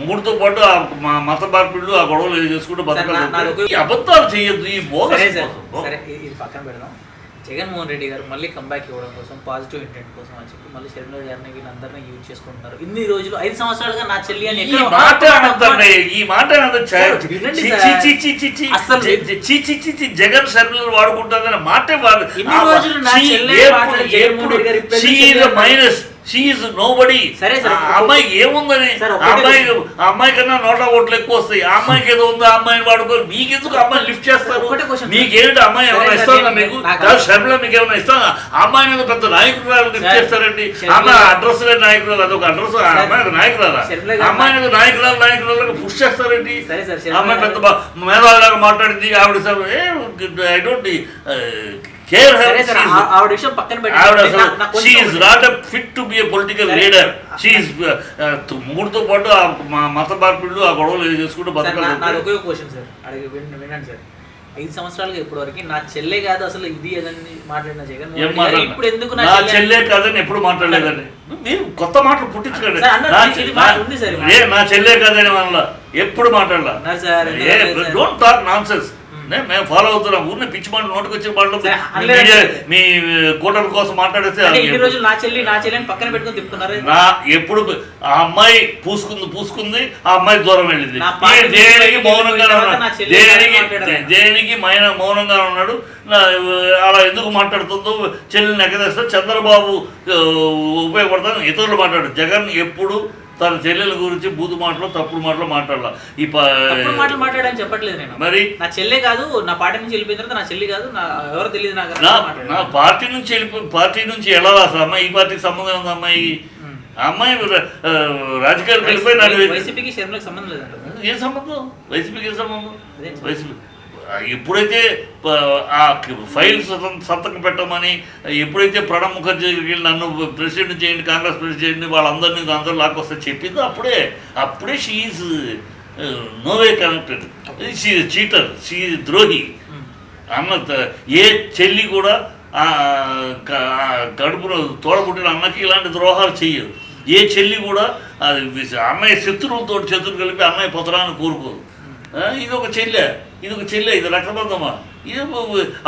మూడుతో పాటు ఆ మ- మత మార్పిళ్ళు ఆ గొడవలు చేసుకుంటూ బతకాలి ఈ అబద్ధాలు చేయొద్దు ఈ ఇది పక్కన పెడదాం. జగన్మోహన్ రెడ్డి గారు మళ్ళీ కంబ్యాక్ ఇవ్వడం కోసం పాజిటివ్ ఇంటెంట్ కోసం అని చెప్పి మళ్ళీ షర్మిల గారిని వీళ్ళందరినీ యూజ్ చేసుకుంటున్నారు. ఇన్ని రోజులు ఐదు సంవత్సరాలుగా నా చెల్లి అని ఈ మాట ఈ మాట జగన్ షర్మిలను వాడుకుంటుందని మాటే వాడు ఇన్ని రోజులు నా చెల్లె మైనస్ షీఈ్ నో బడీ సరే అమ్మాయికి ఏముందని? అమ్మాయి అమ్మాయి కన్నా నోట ఓట్లు ఎక్కువ వస్తాయి. ఆ అమ్మాయికి ఏదో ఉందో? ఆ అమ్మాయిని వాడుకోరు మీకెందుకు ఆ అమ్మాయిని లిఫ్ట్ చేస్తారు. మీకేంటి అమ్మాయి ఏమైనా నేను- మీకు? కాదు షర్మిల మీకు ఏమైనా ఇస్తుందా ఆ అమ్మాయిని ఏదో పెద్ద నాయకురాలు లిఫ్ట్ చేస్తారండి. అమ్మాయి అడ్రస్ లేని నాయకురాలు అదొక అడ్రస్. అమ్మాయి నాయకురాలా అమ్మాయిని ఏదో నాయకురాలు నాయకురాలుగా పుష్ చేస్తారండి. అమ్మాయి పెద్ద మేధావిలాగా మాట్లాడింది. ఆవిడ సార్ ఐ డోంట్ కేర్ సరే సార్ ఆ- ఆవిడ విషయం పక్కన పెట్టి ఆవిడ అసలు నా- నాకు కొంచెం she not fit to be a political సరే. లీడర్ షీఈ్ మూడుతో పాటు ఆ మత మార్పిళ్ళు ఆ గొడవలు చేసుకుంటూ సార్, నా- నాది బతకాలి ఒకే క్వశ్చన్ సార్. అడిగి వినండి వినండి సార్. ఐదు సంవత్సరాలుగా ఇప్పటి వరకు నా చెల్లె కాదు అసలు ఇది మాట్లాడిన జగన్? ఇప్పుడు ఎందుకు నా నా చెల్లె చెల్లె కాదని ఎప్పుడు మాట్లాడలేదండి. మీరు కొత్త మాటలు పుట్టించకండి నా చెల్లె కాదని ఎప్పుడు మాట్లాడలా? డోంట్ టాక్ నాన్ సెన్స్ మేము ఫాలో అవుతున్నాం. ఊరిని పిచ్చి మాట నోటికి వచ్చిన సార్, మీ కూటమి కోసం రోజులు నా చెల్లి నా చెల్లి అని పక్కన పెట్టుకుని తిప్పుకున్నారు నా ఎప్పుడు ఆ అమ్మాయి పూసుకుంది పూసుకుంది ఆ అమ్మాయి దూరం వెళ్ళింది. దేనికి మౌనంగా ఉన్నాడు? దేనికి. దేనికి మైన మౌనంగా ఉన్నాడు? అలా ఎందుకు మాట్లాడుతుందో చెల్లిని ఎక్కదేస్తే చంద్రబాబు ఉపయోగపడతాను. ఇతరులు మాట్లాడు. జగన్ ఎప్పుడు తన చెల్లెల గురించి బూతు మాటలు తప్పుడు మాటలు మాట్లాడాల? ఈ మాటలు మాట్లాడని చెప్పట్లేదు నేను. మరి? నా చెల్లె కాదు నా పార్టీ నుంచి వెళ్ళిపోయిన తర్వాత నా చెల్లి కాదు నా ఎవరో తెలియదు నాకు నా పార్టీ నుంచి వెళ్ళిపో పార్టీ నుంచి వెళ్ళాలా అసలు అమ్మాయి? ఈ పార్టీకి సంబంధం ఉంది అమ్మాయి? అమ్మాయి ఆ, రాజకీయాలకు వెళ్ళిపోయి వైసీపీకి షర్మిలకు సంబంధం లేదంట. ఏం సంబంధం? వైసీపీకి ఏం సంబంధం. వైసీపీ ఎప్పుడైతే ఆ ఫైల్ సతం- సంతకం పెట్టమని ఎప్పుడైతే ప్రణబ్ ముఖర్జీ నన్ను ప్రెసిడెంట్ చేయండి కాంగ్రెస్ ప్రెసిడెంట్ చేయండి వాళ్ళందరినీ అందరూ లాక్కొస్తే చెప్పింది అప్పుడే అప్పుడే she no way connected. She cheater she ద్రోహి. ఉమ్. అన్న ఏ చెల్లి కూడా కడుపులో తోడబుట్టిన అన్నకి ఇలాంటి ద్రోహాలు చెయ్యదు ఏ చెల్లి కూడా అన్నయ్య శత్రువులతో శత్రువు కలిపి అన్నయ్య పుత్రాన్ని కోరుకోదు ఆ, ఇది ఒక చెల్లె. ఇది ఒక చెల్లె ఇది రక్తబంధమా ఇది ఏమో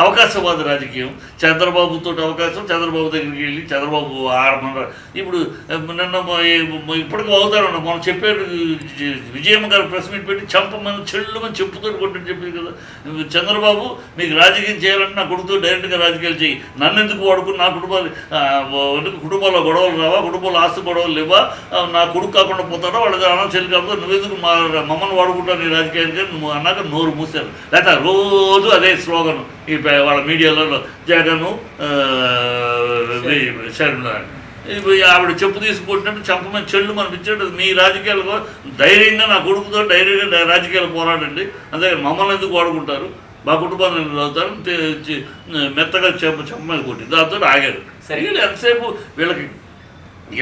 అవకాశవాద రాజకీయం. చంద్రబాబుతో అవకాశం చంద్రబాబు దగ్గరికి వెళ్ళి చంద్రబాబు ఆడమన్నారు ఇప్పుడు నిన్న ఇప్పటికీ అవుతారు మనం చెప్పారు విజయమ్మ గారు ప్రెస్ మీట్ పెట్టి చంపమని చెల్లుమని చెప్పుతో కొట్టని చెప్పింది కదా. చంద్రబాబు మీకు రాజకీయం చేయాలంటే నా కొడుకుతో డైరెక్ట్గా రాజకీయాలు చేయి. నన్ను ఎందుకు వాడుకుని నా కుటుంబాలు కుటుంబంలో గొడవలు రావా? కుటుంబంలో ఆస్తి గొడవలు లేవా? నా కొడుకు కాకుండా పోతాడో? వాళ్ళకి అన్న చెల్లి కాకుండా నువ్వెందుకు మా మమ్మల్ని వాడుకుంటాను నీ రాజకీయానికి నువ్వు అన్నాక నోరు మూసారు లేకపోతే రోజు అదే స్లోగన్ ఈ వాళ్ళ మీడియాలో జగను షర్మిల ఆవిడ చెప్పు తీసుకుంటున్నట్టు చంపమని చెల్లు అనిపించాడు మీ రాజకీయాలకు ధైర్యంగా నా కొడుకుతో ధైర్యంగా రాజకీయాలు పోరాడండి. అంతే మమ్మల్ని ఎందుకు వాడుకుంటారు? మా కుటుంబాన్ని అవుతారు మెత్తగా చెప్ప చెప్పమని కొట్టి దాంతో ఆగారు. సరే. వీళ్ళు ఎంతసేపు వీళ్ళకి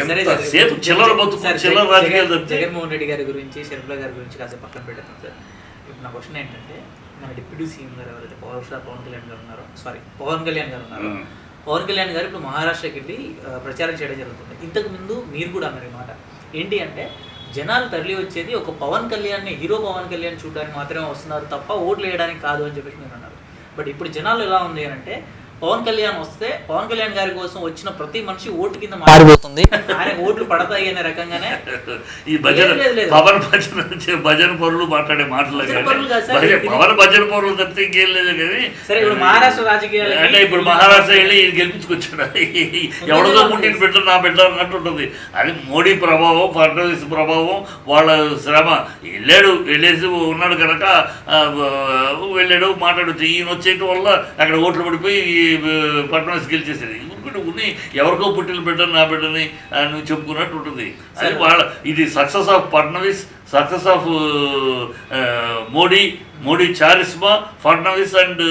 సరే ఎంత సార్, సేపు చిల్లర బతుకు చిల్లర జగన్- రాజకీయాలు జగన్మోహన్ రెడ్డి గారి గురించి షర్మిల గారి గురించి కాసేపు పక్కన పెడతాం సార్. ఇప్పుడు నా క్వశ్చన్ ఏంటంటే మన డిప్యూటీ సీఎం గారు ఎవరైతే పవర్ స్టార్ పవన్ కళ్యాణ్ గారు ఉన్నారో సారీ పవన్ కళ్యాణ్ గారు ఉన్నారు. పవన్ కళ్యాణ్ గారు ఇప్పుడు మహారాష్ట్రకి వెళ్ళి ప్రచారం చేయడం జరుగుతుంది. ఇంతకు ముందు మీరు కూడా అన్నారు మాట. ఏంటి అంటే జనాలు తరలి వచ్చేది ఒక పవన్ కళ్యాణ్ని హీరో పవన్ కళ్యాణ్ చూడడానికి మాత్రమే వస్తున్నారు తప్ప ఓట్లు వేయడానికి కాదు అని చెప్పేసి మీరు అన్నారు. బట్ ఇప్పుడు జనాలు ఎలా ఉంది అని అంటే పవన్ కళ్యాణ్ వస్తే పవన్ కళ్యాణ్ గారి కోసం వచ్చిన ప్రతి మనిషి ఓటు కింద మారిపోతుంది. ఆయన ఓట్లు పడతాయి అనే రకంగానే ఈ భజన. పవన్ భజన భజన పరులు మాట్లాడే మాటలు పవన్ భజన పరులు తప్పితే ఇంకేం లేదు కానీ సరే ఇప్పుడు మహారాష్ట్ర రాజకీయాలకి అంటే ఇప్పుడు మహారాష్ట్ర వెళ్ళి గెలిపించుకొచ్చాడు? ఎవరిదో పుట్టిన బిడ్డ నా బిడ్డ అన్నట్టు ఉంటుంది. అది మోడీ ప్రభావం ఫడ్నవీస్ ప్రభావం వాళ్ళ శ్రమ. వెళ్ళాడు వెళ్ళేసి ఉన్నాడు కనుక వెళ్ళాడు మాట్లాడచ్చు ఈయన వచ్చేయటం వల్ల అక్కడ ఓట్లు పడిపోయి ఫడ్నవీస్ గెలిచేసేది. ఊరుకుంటే ఉన్ని ఎవరికో పుట్టిన బిడ్డ నా బిడ్డని నువ్వు చెప్పుకున్నట్టు ఉంటుంది. అది వాళ్ళ ఇది success of Fadnavis success of Modi Modi charisma Fadnavis and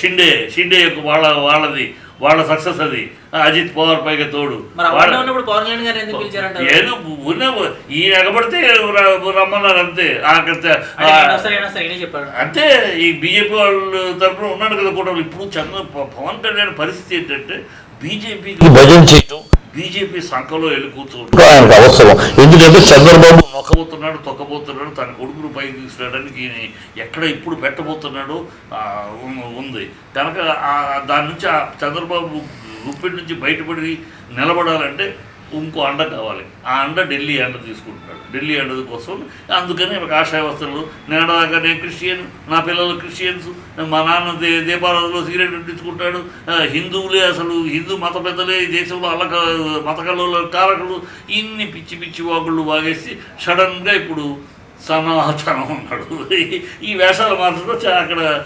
Shinde Shinde యొక్క వాళ్ళ వాళ్ళది. వాళ్ళ సక్సెస్ అది. అజిత్ పవార్ పైగా తోడు. ఏదో ఉన్న ఈయన ఎగబడితే రమ్మన్నారు అంతే. అంతే ఈ బీజేపీ వాళ్ళ తరఫున ఉన్నాడు కదా కూడా ఇప్పుడు చంద్ర పవన్ కళ్యాణ్ పరిస్థితి ఏంటంటే బీజేపీకి భజన చేయటం బీజేపీ సంఖలో వెళ్ళి ఆయనకు అవసరం. ఎందుకంటే చంద్రబాబు నొక్కబోతున్నాడు తొక్కబోతున్నాడు తన కొడుకును పైకి తీసుకురావడానికి ఎక్కడ ఇప్పుడు పెట్టబోతున్నాడు ఉంది. కనుక దాని నుంచి ఆ చంద్రబాబు గుప్పిడి నుంచి బయటపడి నిలబడాలంటే ఇంకో అండ కావాలి. ఆ అండ ఢిల్లీ అండ తీసుకుంటున్నాడు. ఢిల్లీ అండ కోసం అందుకని ఒక ఆశావస్థలు నేడదాకా నేను క్రిస్టియన్ నా పిల్లలు క్రిస్టియన్స్ మా నాన్న దే దీపారాధనలో సిగరెట్ పెట్టించుకుంటాడు హిందువులే అసలు హిందూ మత పెద్దలే ఈ దేశంలో అల్లక మత కారకులు. ఇన్ని పిచ్చి పిచ్చి వాగుళ్ళు వాగేసి సడన్గా ఇప్పుడు సనాతనం ఉన్నాడు. ఈ- వేషాలు మాత్రం చా- అక్కడ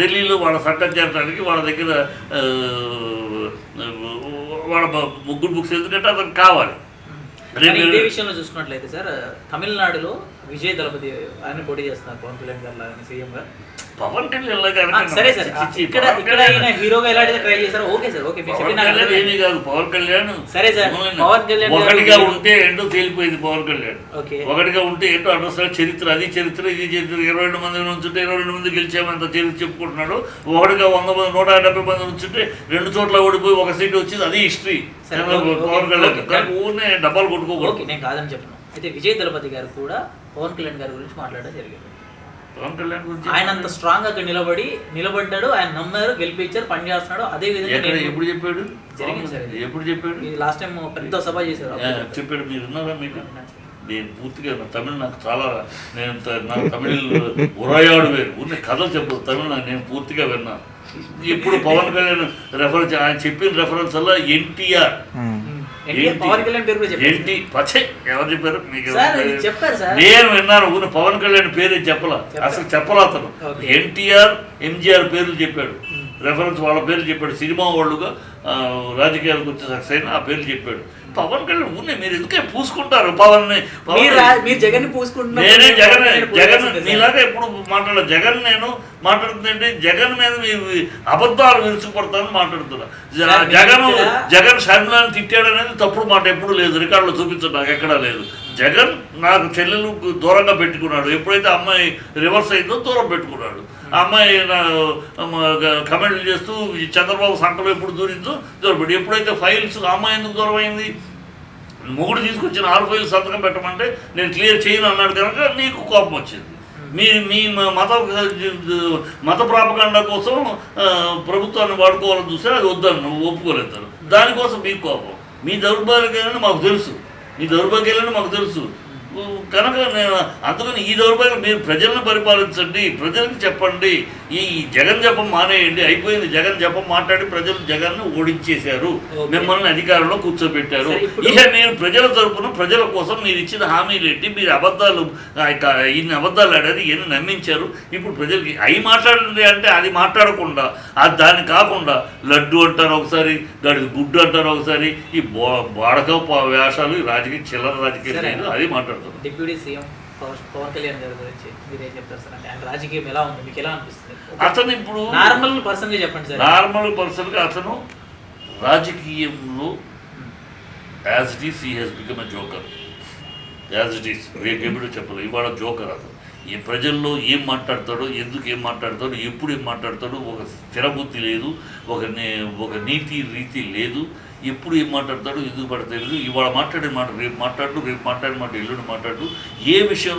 ఢిల్లీలో వాళ్ళ చట్టం చేరడానికి వాళ్ళ దగ్గర వాళ్ళ ముగ్గురు బుక్స్ ఎందుకంటే అతనికి కావాలి. ఇదే విషయంలో చూసుకున్నట్లయితే సార్ తమిళనాడులో విజయ్ దళపతి ఆయన పోటీ చేస్తున్నారు పవన్ కళ్యాణ్ గారు సీఎం గా పవన్ కళ్యాణ్ సరే సార్. ఇక్కడ ఇక్కడ హీరోగా ఎలా ట్రై చేశారో ఓకే సార్ ఓకే మీరు చెప్పిన. ఏమీ కాదు పవన్ కళ్యాణ్ సరే సార్. పవన్ కళ్యాణ్ ఒకటిగా ఉంటే ఏంటో తేలిపోయింది పవన్ కళ్యాణ్. ఓకే. ఒకటిగా ఉంటే ఏంటో అనవసరం చరిత్ర అది చరిత్ర ఇది చరిత్ర. ఇరవై రెండు మంది నుంచుంటే ఇరవై రెండు మంది గెలిచామంత చరిత్ర చెప్పుకుంటున్నాడు. ఒకటిగా వంద మంది నూట డెబ్బై మంది నుంచుంటే రెండు చోట్ల ఓడిపోయి ఒక సీట్ వచ్చింది. అది హిస్టరీ. పవన్ కళ్యాణ్. దానికి ఊరినే డబ్బాలు కొట్టుకోకూడదు. నేను కాదని చెప్పను. అయితే విజయ్ దళపతి గారు కూడా పవన్ కళ్యాణ్ గారి గురించి మాట్లాడడం జరిగింది. పవన్ కళ్యాణ్ గురించి ఆయన అంత స్ట్రాంగ్గా అక్కడ నిలబడి నిలబడ్డాడు ఆయన నమ్మారు గెలిపించారు పని చేస్తున్నాడు. అదే విధంగా ఎప్పుడు చెప్పాడు? జరిగింది సార్ ఇది. ఎప్పుడు చెప్పాడు? ఇది లాస్ట్ టైం పెద్ద సభ చేశారు ఆ, చెప్పాడు మీరు విన్నారా మీకు? నేను పూర్తిగా నా తమిళ నాకు చాలా నేను త- నా తమిళ ఉరయాడు వేరు. ఉన్న కథలు చెప్పదు తమిళ నాకు నేను పూర్తిగా విన్నాను. ఇప్పుడు పవన్ కళ్యాణ్ రెఫరెన్స్ ఆయన చెప్పిన రెఫరెన్స్ వల్ల ఎన్టీఆర్. ఎన్టీఆర్ పవన్ కళ్యాణ్ పేరు కూడా ఏంటి? పచ్చే ఎవరు చెప్పారు? మీకు చెప్పారు సార్. నేను విన్నాను ఊరిని పవన్ కళ్యాణ్ పేరే చెప్పలా. అసలు చెప్పలా అతను. ఎన్టీఆర్ ఎంజీఆర్ పేర్లు చెప్పాడు. రెఫరెన్స్ వాళ్ళ పేర్లు చెప్పాడు. సినిమా వాళ్ళుగా రాజకీయాలకు వచ్చే సక్సెస్ అయిన ఆ పేర్లు చెప్పాడు. పవన్ కళ్యాణ్ ఉన్నాయి మీరు ఎందుకే పూసుకుంటారు? పవన్ మీరు జగన్ నేనే జగన్ జగన్. నీలాగా ఎప్పుడు మాట్లాడ జగన్ నేను మాట్లాడుతుంటే జగన్ మీద మీరు అబద్ధాలు విరుచుకుపడతానని మాట్లాడుతున్నా. జగన్ జగన్ షర్మిలాని తిట్టాడు అనేది తప్పుడు మాట ఎప్పుడు లేదు. రికార్డులో చూపించడం నాకు ఎక్కడా లేదు. జగన్ నాకు చెల్లెలు దూరంగా పెట్టుకున్నాడు. ఎప్పుడైతే అమ్మాయి రివర్స్ అయిందో దూరం పెట్టుకున్నాడు. ఆ అమ్మాయి కమెంట్లు చేస్తూ చంద్రబాబు సంకలం ఎప్పుడు దూరిందో దూరం ఎప్పుడైతే ఫైల్స్ ఆ అమ్మాయి ఎందుకు దూరమైంది? మొగుడు తీసుకొచ్చిన ఆరు ఫైల్ సంతకం పెట్టమంటే నేను క్లియర్ చేయను అన్నాడు కనుక నీకు కోపం వచ్చింది. మీ మీ మ- మత మత ప్రాపకాండ కోసం ప్రభుత్వాన్ని వాడుకోవాలని చూస్తే అది వద్దని నువ్వు ఒప్పుకోలేదు దానికోసం మీకు కోపం. మీ దౌర్భాగ్యాలని మాకు తెలుసు. మీ దౌర్భాగ్యాలని మాకు తెలుసు. కనుక నేను అందుకని ఈ దౌర్భాగ్యం మీరు ప్రజలను పరిపాలించండి ప్రజలకు చెప్పండి. ఈ జగన్ జపం మానేయండి అయిపోయింది జగన్ జపం మాట్లాడి ప్రజలు జగన్ను ఓడించేశారు. ఓకే. మిమ్మల్ని అధికారంలో కూర్చోబెట్టారు. ఇక మీరు ప్రజల తరపున ప్రజల కోసం మీరు ఇచ్చిన హామీలు ఏంటి మీరు అబద్ధాలు ఇన్ని అబద్ధాలు ఆడారు ఎన్ని నమ్మించారు. ఇప్పుడు ప్రజలకి అవి మాట్లాడండి అంటే అది మాట్లాడకుండా అది దాన్ని కాకుండా లడ్డు అంటారు ఒకసారి గడి గుడ్డు అంటారు ఒకసారి ఈ బో బాడక వేషాలు రాజకీయ చిల్లర రాజకీయ అది మాట్లాడతారు. Deputy CM. పవన్ పవన్ కళ్యాణ్ గారి గురించి మీరు ఏం చెప్తారు సార్? అంటే ఆయన రాజకీయం ఎలా ఉంది? మీకు ఎలా అనిపిస్తుంది? అతను ఇప్పుడు నార్మల్ పర్సన్గా చెప్పండి సార్. నార్మల్ పర్సన్గా అతను రాజకీయంలో as it is he he's become a joker as it is ఎప్పుడు చెప్పలేదు ఇవాళ జోకర్ అతను. ఈ ప్రజల్లో ఏం మాట్లాడతాడో ఎందుకు ఏం మాట్లాడతాడో ఎప్పుడు ఏం మాట్లాడతాడో ఒక స్థిరబుద్ధి లేదు ఒక నే- ఒక నీతి రీతి లేదు. ఎప్పుడు ఏం మాట్లాడతాడో ఎందుకు పడతాడు ఇవాళ మాట్లాడే మాట రేపు మాట్లాడు రేపు మాట్లాడే మాట ఎల్లుండి మాట్లాడు. ఏ విషయం